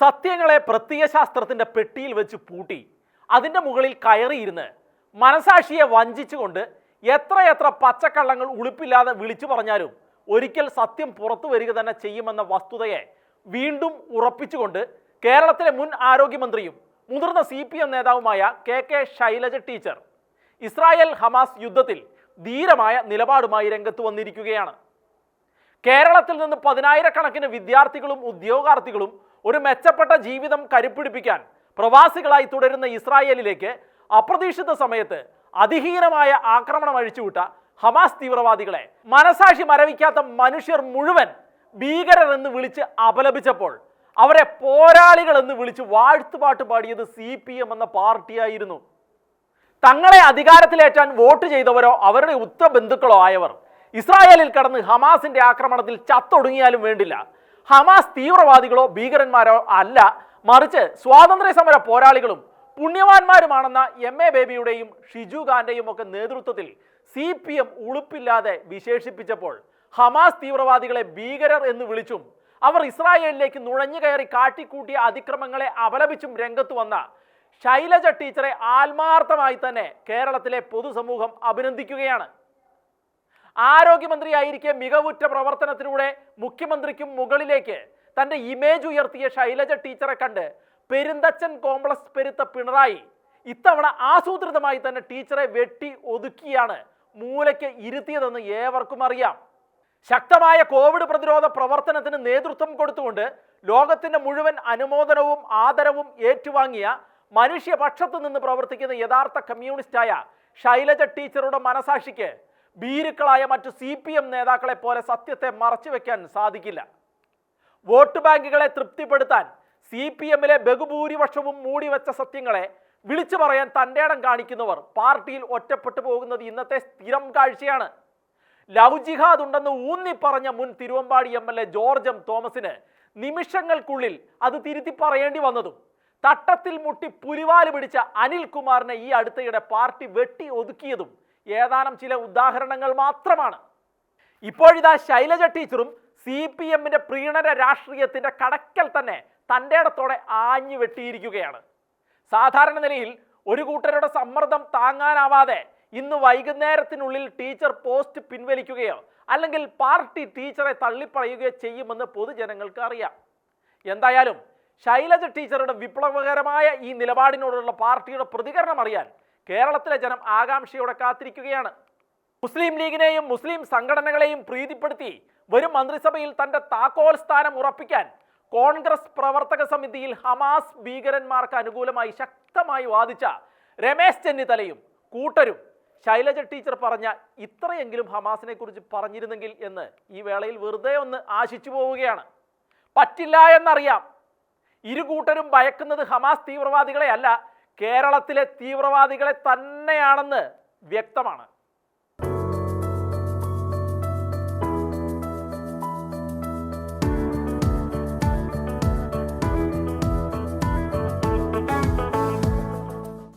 സത്യങ്ങളെ പ്രത്യയശാസ്ത്രത്തിന്റെ പെട്ടിയിൽ വെച്ച് പൂട്ടി. അതിന്റെ മുകളിൽ കയറിയിരുന്ന് മനസാക്ഷിയെ വഞ്ചിച്ചുകൊണ്ട് എത്രയെത്ര പച്ചക്കള്ളങ്ങൾ ഉളുപ്പില്ലാതെ വിളിച്ചു പറഞ്ഞാലും ഒരിക്കൽ സത്യം പുറത്തു വരിക തന്നെ ചെയ്യുമെന്ന വസ്തുതയെ വീണ്ടും ഉറപ്പിച്ചുകൊണ്ട് കേരളത്തിലെ മുൻ ആരോഗ്യമന്ത്രിയും മുതിർന്ന സി പി എം നേതാവുമായ K K Shailaja teacher Israel Hamas യുദ്ധത്തിൽ ധീരമായ നിലപാടുമായി രംഗത്ത് വന്നിരിക്കുകയാണ്. കേരളത്തിൽ നിന്ന് പതിനായിരക്കണക്കിന് വിദ്യാർത്ഥികളും ഉദ്യോഗാർത്ഥികളും ഒരു മെച്ചപ്പെട്ട ജീവിതം കരുപ്പിടിപ്പിക്കാൻ പ്രവാസികളായി തുടരുന്ന ഇസ്രായേലിലേക്ക് അപ്രതീക്ഷിത സമയത്ത് അതിഹീനമായ ആക്രമണം അഴിച്ചുവിട്ട ഹമാസ് തീവ്രവാദികളെ മനസാക്ഷി മരവിക്കാത്ത മനുഷ്യർ മുഴുവൻ ഭീകരർ എന്ന് വിളിച്ച് അപലപിച്ചപ്പോൾ അവരെ പോരാളികൾ എന്ന് വിളിച്ച് വാഴ്ത്തുപാട്ട് പാടിയത് സി പി എം എന്ന പാർട്ടിയായിരുന്നു. തങ്ങളെ അധികാരത്തിലേറ്റാൻ വോട്ട് ചെയ്തവരോ അവരുടെ ഉത്തബന്ധുക്കളോ ആയവർ. ഇസ്രായേലിൽ കടന്ന് ഹമാസിന്റെ ആക്രമണത്തിൽ ചത്തൊടുങ്ങിയാലും വേണ്ടില്ല. ഹമാസ് തീവ്രവാദികളോ ഭീകരന്മാരോ അല്ല. മറിച്ച് സ്വാതന്ത്ര്യ സമര പോരാളികളും പുണ്യവാന്മാരുമാണെന്ന എം എ ബേബിയുടെയും ഷിജു ഖാന്റെയും ഒക്കെ നേതൃത്വത്തിൽ സി പി എം ഉളുപ്പില്ലാതെ വിശേഷിപ്പിച്ചപ്പോൾ ഹമാസ് തീവ്രവാദികളെ ഭീകരർ എന്ന് വിളിച്ചും അവർ ഇസ്രായേലിലേക്ക് നുഴഞ്ഞു കയറി കാട്ടിക്കൂട്ടിയ അതിക്രമങ്ങളെ അപലപിച്ചും രംഗത്ത് വന്ന ശൈലജ ടീച്ചറെ ആത്മാർത്ഥമായി തന്നെ കേരളത്തിലെ പൊതുസമൂഹം അഭിനന്ദിക്കുകയാണ്. ആരോഗ്യമന്ത്രിയായിരിക്കെ മികവുറ്റ പ്രവർത്തനത്തിലൂടെ മുഖ്യമന്ത്രിക്കും മുകളിലേക്ക് തന്റെ ഇമേജ് ഉയർത്തിയ ശൈലജ ടീച്ചറെ കണ്ട് പെരുന്തച്ചൻ കോംപ്ലക്സ് പെരുത്ത പിണറായി ഇത്തവണ ആസൂത്രിതമായി തന്നെ ടീച്ചറെ വെട്ടി ഒതുക്കിയാണ് മൂലയ്ക്ക് ഇരുത്തിയതെന്ന് ഏവർക്കും അറിയാം. ശക്തമായ കോവിഡ് പ്രതിരോധ പ്രവർത്തനത്തിന് നേതൃത്വം കൊടുത്തുകൊണ്ട് ലോകത്തിന്റെ മുഴുവൻ അനുമോദനവും ആദരവും ഏറ്റുവാങ്ങിയ മനുഷ്യപക്ഷത്തു നിന്ന് പ്രവർത്തിക്കുന്ന യഥാർത്ഥ കമ്മ്യൂണിസ്റ്റായ ശൈലജ ടീച്ചറുടെ മനസാക്ഷിക്ക് ഭീരുക്കളായ മറ്റു സി പി എം നേതാക്കളെ പോലെ സത്യത്തെ മറച്ചുവെക്കാൻ സാധിക്കില്ല. വോട്ട് ബാങ്കുകളെ തൃപ്തിപ്പെടുത്താൻ സി പി എമ്മിലെ ബഹുഭൂരിപക്ഷവും മൂടിവെച്ച സത്യങ്ങളെ വിളിച്ചു പറയാൻ തന്റെ ഇടം കാണിക്കുന്നവർ പാർട്ടിയിൽ ഒറ്റപ്പെട്ടു പോകുന്നത് ഇന്നത്തെ സ്ഥിരം കാഴ്ചയാണ്. ലവ് ജിഹാദ് ഉണ്ടെന്ന് ഊന്നി പറഞ്ഞ മുൻ Thiruvambady M L A George M തോമസിന് നിമിഷങ്ങൾക്കുള്ളിൽ അത് തിരുത്തി പറയേണ്ടി വന്നതും തട്ടത്തിൽ മുട്ടി പുലിവാൽ പിടിച്ച അനിൽകുമാറിനെ ഈ അടുത്തയിടെ പാർട്ടി വെട്ടി ഒതുക്കിയതും ഏതാനും ചില ഉദാഹരണങ്ങൾ മാത്രമാണ്. ഇപ്പോഴിതാ ശൈലജ ടീച്ചറും സി പി എമ്മിന്റെ പ്രീണന രാഷ്ട്രീയത്തിന്റെ കടക്കൽ തന്നെ തന്റെ ഇടത്തോടെ ആഞ്ഞു വെട്ടിയിരിക്കുകയാണ്. സാധാരണ നിലയിൽ ഒരു കൂട്ടരുടെ സമ്മർദ്ദം താങ്ങാനാവാതെ ഇന്ന് വൈകുന്നേരത്തിനുള്ളിൽ ടീച്ചർ പോസ്റ്റ് പിൻവലിക്കുകയോ അല്ലെങ്കിൽ പാർട്ടി ടീച്ചറെ തള്ളിപ്പറയുകയോ ചെയ്യുമെന്ന് പൊതുജനങ്ങൾക്ക് അറിയാം. എന്തായാലും ശൈലജ ടീച്ചറുടെ വിപ്ലവകരമായ ഈ നിലപാടിനോടുള്ള പാർട്ടിയുടെ പ്രതികരണം അറിയാൻ കേരളത്തിലെ ജനം ആകാംക്ഷയോടെ കാത്തിരിക്കുകയാണ്. മുസ്ലിം ലീഗിനെയും മുസ്ലിം സംഘടനകളെയും പ്രീതിപ്പെടുത്തി വരും മന്ത്രിസഭയിൽ തന്റെ താക്കോൽ സ്ഥാനം ഉറപ്പിക്കാൻ കോൺഗ്രസ് പ്രവർത്തക സമിതിയിൽ ഹമാസ് ഭീകരന്മാർക്ക് അനുകൂലമായി ശക്തമായി വാദിച്ച രമേശ് ചെന്നിത്തലയും കൂട്ടരും. ശൈലജ ടീച്ചർ പറഞ്ഞ ഇത്രയെങ്കിലും ഹമാസിനെ കുറിച്ച് പറഞ്ഞിരുന്നെങ്കിൽ എന്ന് ഈ വേളയിൽ വെറുതെ ഒന്ന് ആശിച്ചു പോവുകയാണ്. പറ്റില്ല എന്നറിയാം. ഇരു കൂട്ടരും ഭയക്കുന്നത് ഹമാസ് തീവ്രവാദികളെ അല്ല കേരളത്തിലെ തീവ്രവാദികളെ തന്നെയാണെന്ന് വ്യക്തമാണ്.